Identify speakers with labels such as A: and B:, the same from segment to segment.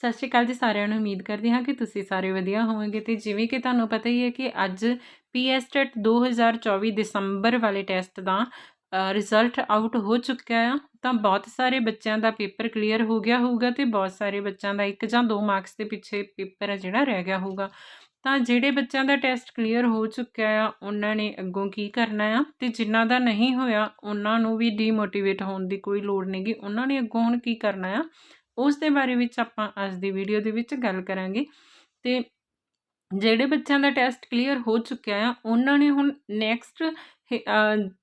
A: ਸਤਿ ਸ਼੍ਰੀ ਅਕਾਲ ਜੀ ਸਾਰਿਆਂ ਨੂੰ, ਉਮੀਦ ਕਰਦੇ ਹਾਂ ਕਿ ਤੁਸੀਂ ਸਾਰੇ ਵਧੀਆ ਹੋਵੋਗੇ। ਤੇ ਜਿਵੇਂ ਕਿ ਤੁਹਾਨੂੰ ਪਤਾ ਹੀ ਹੈ ਕਿ ਅੱਜ ਪੀਐਸਟੈਟ 2024 ਦਸੰਬਰ ਵਾਲੇ ਟੈਸਟ ਦਾ ਰਿਜ਼ਲਟ ਆਊਟ ਹੋ ਚੁੱਕਿਆ ਆ। ਤਾਂ ਬਹੁਤ ਸਾਰੇ ਬੱਚਿਆਂ ਦਾ ਪੇਪਰ ਕਲੀਅਰ ਹੋ ਗਿਆ ਹੋਊਗਾ ਤੇ ਬਹੁਤ ਸਾਰੇ ਬੱਚਿਆਂ ਦਾ ਇੱਕ ਜਾਂ ਦੋ ਮਾਰਕਸ ਦੇ ਪਿੱਛੇ ਪੇਪਰ ਹੈ ਜਿਹੜਾ ਰਹਿ ਗਿਆ ਹੋਊਗਾ। ਤਾਂ ਜਿਹੜੇ ਬੱਚਿਆਂ ਦਾ ਟੈਸਟ ਕਲੀਅਰ ਹੋ ਚੁੱਕਿਆ ਆ, ਉਹਨਾਂ ਨੇ ਅੱਗੋਂ ਕੀ ਕਰਨਾ ਆ? ਤੇ ਜਿਨ੍ਹਾਂ ਦਾ ਨਹੀਂ ਹੋਇਆ, ਉਹਨਾਂ ਨੂੰ ਵੀ ਡੀਮੋਟੀਵੇਟ ਹੋਣ ਦੀ ਕੋਈ ਲੋੜ ਨਹੀਂਗੀ ਉਹਨਾਂ ਨੇ ਅੱਗੋਂ ਹੁਣ ਕੀ ਕਰਨਾ ਆ? ਉਸ ਦੇ ਬਾਰੇ ਵਿੱਚ ਆਪਾਂ ਅੱਜ ਦੀ ਵੀਡੀਓ ਦੇ ਵਿੱਚ ਗੱਲ ਕਰਾਂਗੇ। ਤੇ ਜਿਹੜੇ ਬੱਚਿਆਂ ਦਾ ਟੈਸਟ ਕਲੀਅਰ ਹੋ ਚੁੱਕਿਆ ਆ, ਉਹਨਾਂ ਨੇ ਹੁਣ ਨੈਕਸਟ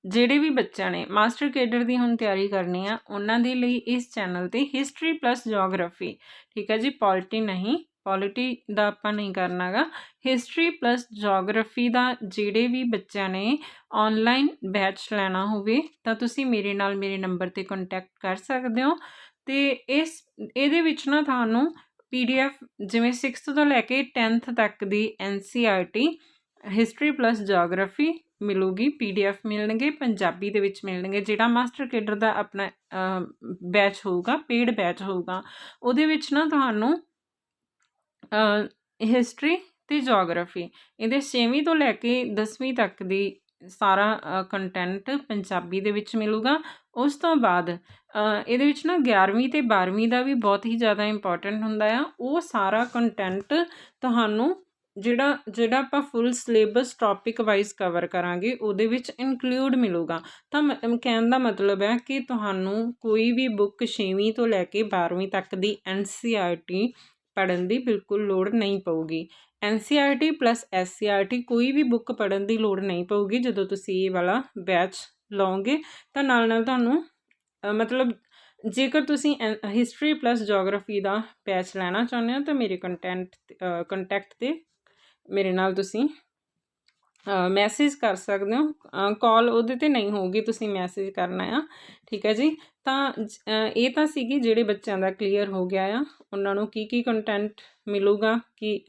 A: ਜਿਹੜੇ ਵੀ ਬੱਚਿਆਂ ਨੇ ਮਾਸਟਰ ਕੇਡਰ ਦੀ ਹੁਣ ਤਿਆਰੀ ਕਰਨੀ ਆ, ਉਹਨਾਂ ਦੇ ਲਈ ਇਸ ਚੈਨਲ ਤੇ ਹਿਸਟਰੀ ਪਲੱਸ ਜੀਓਗ੍ਰਾਫੀ ਠੀਕ ਹੈ ਜੀ? ਪੋਲਿਟੀ ਨਹੀਂ ਪੋਲਿਟੀ ਦਾ ਆਪਾਂ ਨਹੀਂ ਕਰਨਾਗਾ ਹਿਸਟਰੀ ਪਲੱਸ ਜੀਓਗ੍ਰਾਫੀ ਦਾ ਜਿਹੜੇ ਵੀ ਬੱਚਿਆਂ ਨੇ ਆਨਲਾਈਨ ਬੈਚ ਲੈਣਾ ਹੋਵੇ, ਤਾਂ ਤੁਸੀਂ ਮੇਰੇ ਨਾਲ ਮੇਰੇ ਨੰਬਰ ਤੇ ਕੰਟੈਕਟ ਕਰ ਸਕਦੇ ਹੋ। ਤੇ ਇਸ, ਇਹਦੇ ਵਿੱਚ ਨਾ ਤੁਹਾਨੂੰ ਪੀਡੀਐਫ ਜਿਵੇਂ 6th ਤੋਂ ਲੈ ਕੇ 10th ਤੱਕ ਦੀ ਐਨਸੀਈਆਰਟੀ ਹਿਸਟਰੀ ਪਲੱਸ ਜੀਓਗ੍ਰਾਫੀ ਮਿਲੂਗੀ ਪੀਡੀਐਫ ਮਿਲਣਗੇ, ਪੰਜਾਬੀ ਦੇ ਵਿੱਚ ਮਿਲਣਗੇ, ਜਿਹੜਾ ਮਾਸਟਰ ਕੇਡਰ ਦਾ ਆਪਣਾ ਬੈਚ ਹੋਊਗਾ ਪੇਡ ਬੈਚ ਹੋਊਗਾ, ਉਹਦੇ ਵਿੱਚ ਨਾ ਤੁਹਾਨੂੰ ਹਿਸਟਰੀ ਤੇ ਜੀਓਗ੍ਰਾਫੀ ਇਹਦੇ 6ਵੀਂ ਤੋਂ ਲੈ ਕੇ 10ਵੀਂ ਤੱਕ ਦੀ ਸਾਰਾ ਕੰਟੈਂਟ ਪੰਜਾਬੀ ਦੇ ਵਿੱਚ ਮਿਲੂਗਾ। ਉਸ ਤੋਂ ਬਾਅਦ ਇਹਦੇ ਵਿੱਚ ਨਾ 11ਵੀਂ ਤੇ 12ਵੀਂ ਦਾ ਵੀ ਬਹੁਤ ਹੀ ਜ਼ਿਆਦਾ ਇੰਪੋਰਟੈਂਟ ਹੁੰਦਾ ਆ। ਉਹ ਸਾਰਾ ਕੰਟੈਂਟ ਤੁਹਾਨੂੰ ਜਿਹੜਾ ਜਿਹੜਾ ਆਪਾਂ full syllabus topic wise cover ਕਰਾਂਗੇ, ਉਹਦੇ ਵਿੱਚ ਇਨਕਲੂਡ ਮਿਲੂਗਾ। ਤਾਂ ਕਹਿਣ ਦਾ ਮਤਲਬ ਹੈ ਕਿ ਤੁਹਾਨੂੰ ਕੋਈ ਵੀ ਬੁੱਕ 6ਵੀਂ ਤੋਂ ਲੈ ਕੇ 12ਵੀਂ ਤੱਕ ਦੀ ਐਨਸੀਈਆਰਟੀ ਪੜਨ ਦੀ ਬਿਲਕੁਲ ਲੋੜ ਨਹੀਂ ਪਊਗੀ। ਐਨਸੀਈਆਰਟੀ ਪਲੱਸ ਐਸਸੀਈਆਰਟੀ ਕੋਈ ਵੀ ਬੁੱਕ ਪੜਨ ਦੀ ਲੋੜ ਨਹੀਂ ਪਊਗੀ ਜਦੋਂ ਤੁਸੀਂ ਇਹ ਵਾਲਾ ਬੈਚ ਲਓਗੇ। ਤਾਂ ਨਾਲ ਨਾਲ ਤੁਹਾਨੂੰ ਮਤਲਬ ਜੇਕਰ ਤੁਸੀਂ ਹਿਸਟਰੀ ਪਲੱਸ ਜੀਓਗ੍ਰਾਫੀ ਦਾ ਬੈਚ ਲੈਣਾ ਚਾਹੁੰਦੇ ਹੋ ਤਾਂ ਮੇਰੇ ਕੰਟੈਂਟ ਕੰਟੈਕਟ ਤੇ ਮੇਰੇ ਨਾਲ ਤੁਸੀਂ ਮੈਸੇਜ ਕਰ ਸਕਦੇ ਹੋ। ਕਾਲ ਉਹਦੇ ਤੇ ਨਹੀਂ ਹੋਊਗੀ, ਤੁਸੀਂ ਮੈਸੇਜ ਕਰਨਾ ਆ, ਠੀਕ ਹੈ ਜੀ? ਤਾਂ ਇਹ ਤਾਂ ਸੀਗੀ ਜਿਹੜੇ ਬੱਚਿਆਂ ਦਾ ਕਲੀਅਰ ਹੋ ਗਿਆ ਆ, ਉਹਨਾਂ ਨੂੰ ਕੀ ਕੀ ਕੰਟੈਂਟ ਮਿਲੂਗਾ, ਕਿ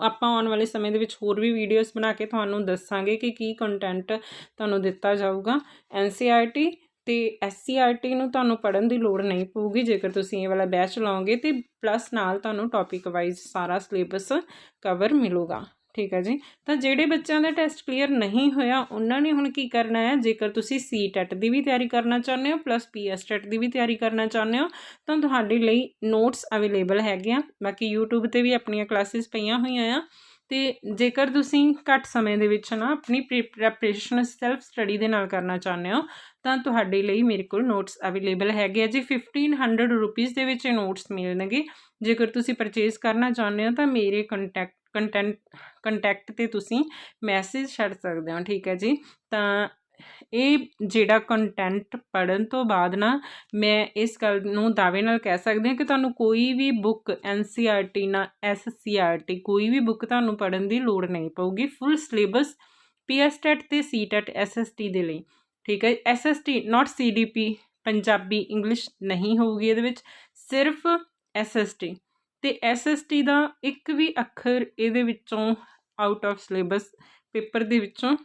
A: ਆਪਾਂ ਆਉਣ ਵਾਲੇ ਸਮੇਂ ਦੇ ਵਿੱਚ ਹੋਰ ਵੀ ਵੀਡੀਓਜ਼ ਬਣਾ ਕੇ ਤੁਹਾਨੂੰ ਦੱਸਾਂਗੇ ਕਿ ਕੀ ਕੰਟੈਂਟ ਤੁਹਾਨੂੰ ਦਿੱਤਾ ਜਾਊਗਾ। ਐਨਸੀਆਰਟੀ ਤੇ ਐਸਸੀਆਰਟੀ ਨੂੰ ਤੁਹਾਨੂੰ ਪੜਨ ਦੀ ਲੋੜ ਨਹੀਂ ਪਊਗੀ, ਜੇਕਰ ਤੁਸੀਂ ਇਹ ਵਾਲਾ ਬੈਚ ਲਾਓਗੇ ਤੇ ਪਲੱਸ ਨਾਲ ਤੁਹਾਨੂੰ ਟੌਪਿਕ ਵਾਈਜ਼ ਸਾਰਾ ਸਿਲੇਬਸ ਕਵਰ ਮਿਲੂਗਾ। ਠੀਕ ਹੈ ਜੀ। ਤਾਂ ਜਿਹੜੇ ਬੱਚਿਆਂ ਦਾ ਟੈਸਟ ਕਲੀਅਰ ਨਹੀਂ ਹੋਇਆ, ਉਹਨਾਂ ਨੇ ਹੁਣ ਕੀ ਕਰਨਾ ਹੈ? ਜੇਕਰ ਤੁਸੀਂ ਸੀ ਟੈਟ ਦੀ ਵੀ ਤਿਆਰੀ ਕਰਨਾ ਚਾਹੁੰਦੇ ਹੋ ਪਲੱਸ ਪੀ ਪੀਐਸ ਟੈਟ ਦੀ ਵੀ ਤਿਆਰੀ ਕਰਨਾ ਚਾਹੁੰਦੇ ਹੋ, ਤਾਂ ਤੁਹਾਡੇ ਲਈ ਨੋਟਸ ਅਵੇਲੇਬਲ ਹੈਗੇ ਆ। ਬਾਕੀ YouTube ਤੇ ਵੀ ਆਪਣੀਆਂ ਕਲਾਸਿਸ ਪਈਆਂ ਹੋਈਆਂ ਆ। ਤੇ ਜੇਕਰ ਤੁਸੀਂ ਘੱਟ ਸਮੇਂ ਦੇ ਵਿੱਚ ਨਾ ਆਪਣੀ ਪ੍ਰੈਪਰੇਸ਼ਨ ਸੈਲਫ ਸਟੱਡੀ ਦੇ ਨਾਲ ਕਰਨਾ ਚਾਹੁੰਦੇ ਹੋ, ਤਾਂ ਤੁਹਾਡੇ ਲਈ ਮੇਰੇ ਕੋਲ ਨੋਟਸ ਅਵੇਲੇਬਲ ਹੈਗੇ ਆ ਜੀ। 1500 ਰੁਪੀਸ ਦੇ ਵਿੱਚ ਇਹ ਨੋਟਸ ਮਿਲਣਗੇ। ਜੇਕਰ ਤੁਸੀਂ ਪਰਚੇਸ ਕਰਨਾ ਚਾਹੁੰਦੇ ਹੋ, ਤਾਂ ਮੇਰੇ ਕੰਟੈਕਟ ਕੰਟੈਂਟ ਕੰਟੈਕਟ ਤੇ ਤੁਸੀਂ ਮੈਸੇਜ ਛੱਡ ਸਕਦੇ ਹੋ, ਠੀਕ ਹੈ ਜੀ? ਤਾਂ ਇਹ ਜਿਹੜਾ ਕੰਟੈਂਟ ਪੜਨ ਤੋਂ ਬਾਅਦ ਨਾ, ਮੈਂ ਇਸ ਗੱਲ ਨੂੰ ਦਾਅਵੇ ਨਾਲ ਕਹਿ ਸਕਦੀ ਹਾਂ ਕਿ ਤੁਹਾਨੂੰ ਕੋਈ ਵੀ ਬੁੱਕ ਐਨਸੀਈਆਰਟੀ ਨਾ ਐਸਸੀਈਆਰਟੀ ਕੋਈ ਵੀ ਬੁੱਕ ਤੁਹਾਨੂੰ ਪੜਨ ਦੀ ਲੋੜ ਨਹੀਂ ਪਊਗੀ ਫੁੱਲ ਸਿਲੇਬਸ ਪੀਐਸਟੈਟ ਤੇ ਸੀਟੈਟ ਐਸਐਸਟੀ ਦੇ ਲਈ, ਠੀਕ ਹੈ? SST not CDP Punjabi English ਨਹੀਂ ਹੋਊਗੀ ਇਹਦੇ ਵਿੱਚ, ਸਿਰਫ ਐਸਐਸਟੀ ਤੇ ਐਸਐਸਟੀ ਦਾ ਇੱਕ ਵੀ ਅੱਖਰ ਇਹਦੇ ਵਿੱਚੋਂ ਆਊਟ ਆਫ ਸਿਲੇਬਸ ਪੇਪਰ ਦੇ ਵਿੱਚੋਂ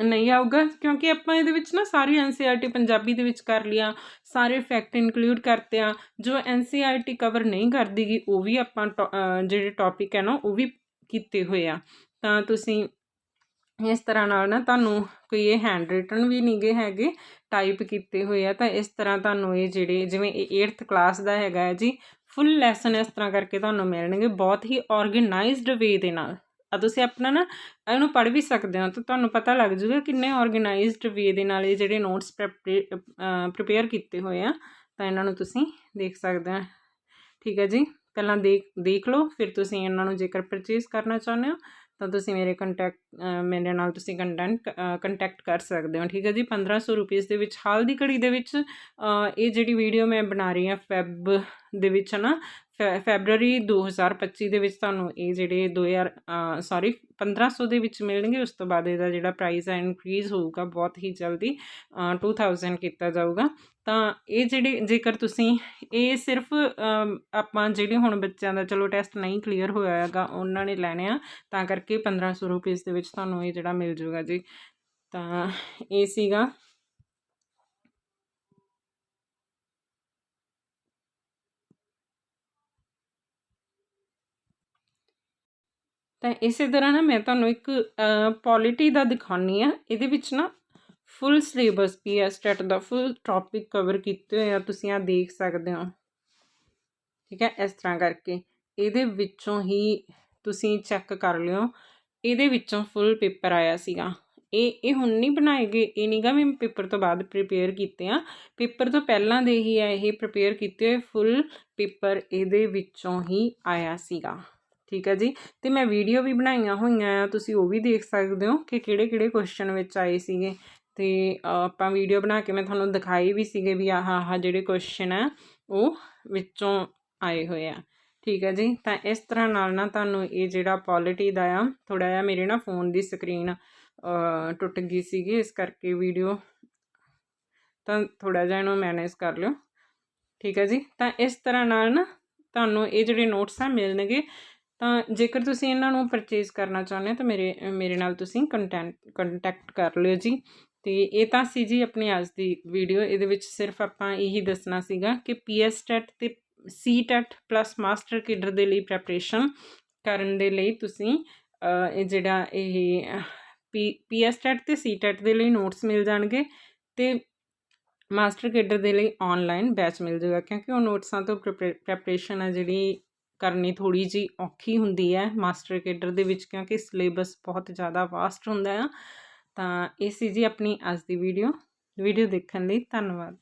A: ਨਹੀਂ ਆਊਗਾ, ਕਿਉਂਕਿ ਆਪਾਂ ਇਹਦੇ ਵਿੱਚ ਨਾ ਸਾਰੀ ਐਨਸੀਆਰਟੀ ਪੰਜਾਬੀ ਦੇ ਵਿੱਚ ਕਰ ਲਿਆ, ਸਾਰੇ ਫੈਕਟ ਇਨਕਲੂਡ ਕਰਤੇ ਆ, ਜੋ ਐਨਸੀਆਰਟੀ ਕਵਰ ਨਹੀਂ ਕਰਦੀਗੀ, ਉਹ ਵੀ ਆਪਾਂ ਜਿਹੜੇ ਟੌਪਿਕ ਹੈ ਨਾ, ਉਹ ਵੀ ਕੀਤੇ ਹੋਏ ਆ। ਤਾਂ ਤੁਸੀਂ ਇਸ ਤਰ੍ਹਾਂ ਨਾਲ ਨਾ ਤੁਹਾਨੂੰ ਕੋਈ ਇਹ ਹੈਂਡ ਰਿਟਨ ਵੀ ਨਹੀਂਗੇ ਹੈਗੇ ਟਾਈਪ ਕੀਤੇ ਹੋਏ ਆ, ਤਾਂ ਇਸ ਤਰ੍ਹਾਂ ਤੁਹਾਨੂੰ ਇਹ ਜਿਹੜੇ, ਜਿਵੇਂ ਇਹ 8th ਕਲਾਸ ਦਾ ਹੈਗਾ ਹੈ ਜੀ ਫੁੱਲ ਲੈਸਨ ਇਸ ਤਰ੍ਹਾਂ ਕਰਕੇ ਤੁਹਾਨੂੰ ਮਿਲਣਗੇ, ਬਹੁਤ ਹੀ ਆਰਗੇਨਾਈਜ਼ਡ ਵੇ ਦੇ ਨਾਲ। ਆ ਤੁਸੀਂ ਆਪਣਾ ਨਾ ਇਹਨੂੰ ਪੜ੍ਹ ਵੀ ਸਕਦੇ ਹੋ, ਤਾਂ ਤੁਹਾਨੂੰ ਪਤਾ ਲੱਗ ਜੂਗਾ ਕਿੰਨੇ ਆਰਗੇਨਾਈਜ਼ਡ ਵੇ ਦੇ ਨਾਲ ਇਹ ਜਿਹੜੇ ਨੋਟਸ ਪ੍ਰਿਪੇਅਰ ਕੀਤੇ ਹੋਏ ਆ, ਤਾਂ ਇਹਨਾਂ ਨੂੰ ਤੁਸੀਂ ਦੇਖ ਸਕਦੇ ਹੋ। ਠੀਕ ਹੈ ਜੀ? ਪਹਿਲਾਂ ਦੇਖ ਦੇਖ ਲਓ, ਫਿਰ ਤੁਸੀਂ ਇਹਨਾਂ ਨੂੰ ਜੇਕਰ ਪਰਚੇਸ ਕਰਨਾ ਚਾਹੁੰਦੇ ਹੋ ਤਾਂ ਤੁਸੀਂ ਮੇਰੇ ਕੰਟੈਕਟ ਮੇਰੇ ਨਾਲ ਤੁਸੀਂ ਕੰਟੈਂਟ ਕੰਟੈਕਟ ਕਰ ਸਕਦੇ ਹੋ, ਠੀਕ ਹੈ ਜੀ? 1500 ਰੁਪਏ ਦੇ ਵਿੱਚ, ਹਾਲ ਦੀ ਘੜੀ ਦੇ ਵਿੱਚ ਇਹ ਜਿਹੜੀ ਵੀਡੀਓ ਮੈਂ ਬਣਾ ਰਹੀ ਹਾਂ ਫੈਬ ਦੇ ਵਿੱਚ ਹੈ ਨਾ ਫੈਬਰੂਅਰੀ 2025 ਦੇ ਵਿੱਚ ਤੁਹਾਨੂੰ ਇਹ ਜਿਹੜੇ 2000 ਸੌਰੀ 1500 ਦੇ ਵਿੱਚ ਮਿਲਣਗੇ, ਉਸ ਤੋਂ ਬਾਅਦ ਇਹਦਾ ਜਿਹੜਾ ਪ੍ਰਾਈਸ ਹੈ ਇਨਕਰੀਜ਼ ਹੋਊਗਾ ਬਹੁਤ ਹੀ ਜਲਦੀ 2000 ਕੀਤਾ ਜਾਊਗਾ। ਤਾਂ ਇਹ ਜਿਹੜੇ, ਜੇਕਰ ਤੁਸੀਂ, ਇਹ ਸਿਰਫ ਆਪਾਂ ਜਿਹੜੇ ਹੁਣ ਬੱਚਿਆਂ ਦਾ ਚਲੋ ਟੈਸਟ ਨਹੀਂ ਕਲੀਅਰ ਹੋਇਆ ਹੈਗਾ, ਉਹਨਾਂ ਨੇ ਲੈਣੇ ਆ, ਤਾਂ ਕਰਕੇ 1500 ਰੁਪਏ ਦੇ ਵਿੱਚ ਤੁਹਾਨੂੰ ਇਹ ਜਿਹੜਾ ਮਿਲ ਜੂਗਾ ਜੀ। ਤਾਂ ਇਹ ਸੀਗਾ। ਤਾਂ ਇਸੇ ਤਰ੍ਹਾਂ ਨਾ ਮੈਂ ਤੁਹਾਨੂੰ ਇੱਕ ਪੋਲਿਟੀ ਦਾ ਦਿਖਾਉਣੀ ਆ ਇਹਦੇ ਵਿੱਚ ਨਾ ਫੁੱਲ ਸਿਲੇਬਸ ਪੀਐਸ ਟੈਟ ਦਾ ਫੁੱਲ ਟੌਪਿਕ ਕਵਰ ਕੀਤੇ ਹੋਏ ਆ, ਤੁਸੀਂ ਆ ਦੇਖ ਸਕਦੇ ਹੋ। ਠੀਕ ਹੈ, ਇਸ ਤਰ੍ਹਾਂ ਕਰਕੇ। ਇਹਦੇ ਵਿੱਚੋਂ ਹੀ ਤੁਸੀਂ ਚੈੱਕ ਕਰ ਲਿਓ। ਇਹਦੇ ਵਿੱਚੋਂ ਫੁੱਲ ਪੇਪਰ ਆਇਆ ਸੀਗਾ। ਇਹ ਇਹ ਹੁਣ ਨਹੀਂ ਬਣਾਏ ਗਏ, ਇਹ ਨਹੀਂਗਾ ਮੈਂ ਪੇਪਰ ਤੋਂ ਬਾਅਦ ਪ੍ਰੀਪੇਅਰ ਕੀਤੇ ਆ। ਪੇਪਰ ਤੋਂ ਪਹਿਲਾਂ ਦੇ ਹੀ ਆ ਇਹ ਪ੍ਰੀਪੇਅਰ ਕੀਤੇ ਹੋਏ ਫੁੱਲ ਪੇਪਰ ਇਹਦੇ ਵਿੱਚੋਂ ਹੀ ਆਇਆ ਸੀਗਾ। ਠੀਕ ਹੈ ਜੀ? ਤੇ ਮੈਂ ਵੀਡੀਓ ਵੀ ਬਣਾਈਆਂ ਹੋਈਆਂ ਆ, ਤੁਸੀਂ ਉਹ ਵੀ ਦੇਖ ਸਕਦੇ ਹੋ ਕਿ ਕਿਹੜੇ ਕਿਹੜੇ ਕੁਐਸਚਨ ਵਿੱਚ ਆਏ ਸੀਗੇ। ਤੇ ਆਪਾਂ ਵੀਡੀਓ ਬਣਾ ਕੇ ਮੈਂ ਤੁਹਾਨੂੰ ਦਿਖਾਈ ਵੀ ਸੀਗੇ ਵੀ ਆਹ ਆਹ ਜਿਹੜੇ ਕੁਐਸਚਨ ਆ, ਉਹ ਵਿੱਚੋਂ ਆਏ ਹੋਏ ਆ। ਠੀਕ ਹੈ ਜੀ? ਤਾਂ ਇਸ ਤਰ੍ਹਾਂ ਨਾਲ ਨਾ ਤੁਹਾਨੂੰ ਇਹ ਜਿਹੜਾ ਪੋਲਿਟੀ ਦਾ ਆ ਥੋੜਾ ਜਿਹਾ ਮੇਰੇ ਨਾ ਫੋਨ ਦੀ ਸਕਰੀਨ ਟੁੱਟ ਗਈ ਸੀਗੀ, ਇਸ ਕਰਕੇ ਵੀਡੀਓ ਤਾਂ ਥੋੜਾ ਜਿਹਾ ਇਹਨੂੰ ਮੈਨੇਜ ਕਰ ਲਿਓ। ਠੀਕ ਹੈ ਜੀ? ਤਾਂ ਇਸ ਤਰ੍ਹਾਂ ਨਾਲ ਨਾ ਤੁਹਾਨੂੰ ਇਹ ਜਿਹੜੇ ਨੋਟਸ ਆ ਮਿਲਣਗੇ ਤਾਂ ਜੇਕਰ ਤੁਸੀਂ ਇਹਨਾਂ ਨੂੰ ਪਰਚੇਜ਼ ਕਰਨਾ ਚਾਹੁੰਦੇ ਹੋ ਤਾਂ ਮੇਰੇ ਮੇਰੇ ਨਾਲ ਤੁਸੀਂ ਕੰਟੈਂਟ ਕੰਟੈਕਟ ਕਰ ਲਿਓ ਜੀ। ਤੇ ਇਹ ਤਾਂ ਸੀ ਜੀ ਆਪਣੀ ਅੱਜ ਦੀ ਵੀਡੀਓ ਇਹਦੇ ਵਿੱਚ ਸਿਰਫ ਆਪਾਂ ਇਹੀ ਦੱਸਣਾ ਸੀਗਾ ਕਿ ਪੀਐਸ ਟੈਟ ਤੇ C TET plus master cadre ਦੇ ਲਈ ਪ੍ਰੈਪਰੇਸ਼ਨ ਕਰਨ ਦੇ ਲਈ ਤੁਸੀਂ ਇਹ ਜਿਹੜਾ ਇਹ ਪੀ ਪੀਐਸ ਟੈਟ ਤੇ ਸੀ ਟੈਟ ਦੇ ਲਈ ਨੋਟਸ ਮਿਲ ਜਾਣਗੇ ਤੇ ਮਾਸਟਰ ਕੇਡਰ ਦੇ ਲਈ ਆਨਲਾਈਨ ਬੈਚ ਮਿਲ ਜਾਊਗਾ ਕਿਉਂਕਿ ਉਹ ਨੋਟਸਾਂ ਤੋਂ ਪ੍ਰੈਪਰੇਸ਼ਨ ਆ ਜਿਹੜੀ ਕਰਨੀ ਥੋੜੀ ਜੀ ਔਖੀ ਹੁੰਦੀ ਹੈ ਮਾਸਟਰ ਕੇਡਰ ਦੇ ਵਿੱਚ ਕਿਉਂਕਿ ਸਿਲੇਬਸ ਬਹੁਤ ਜ਼ਿਆਦਾ ਵਾਸਟ ਹੁੰਦਾ ਆ, ਤਾਂ ਇਹ ਸੀ ਜੀ ਆਪਣੀ ਅੱਜ ਦੀ ਵੀਡੀਓ ਵੀਡੀਓ ਦੇਖਣ ਲਈ ਧੰਨਵਾਦ।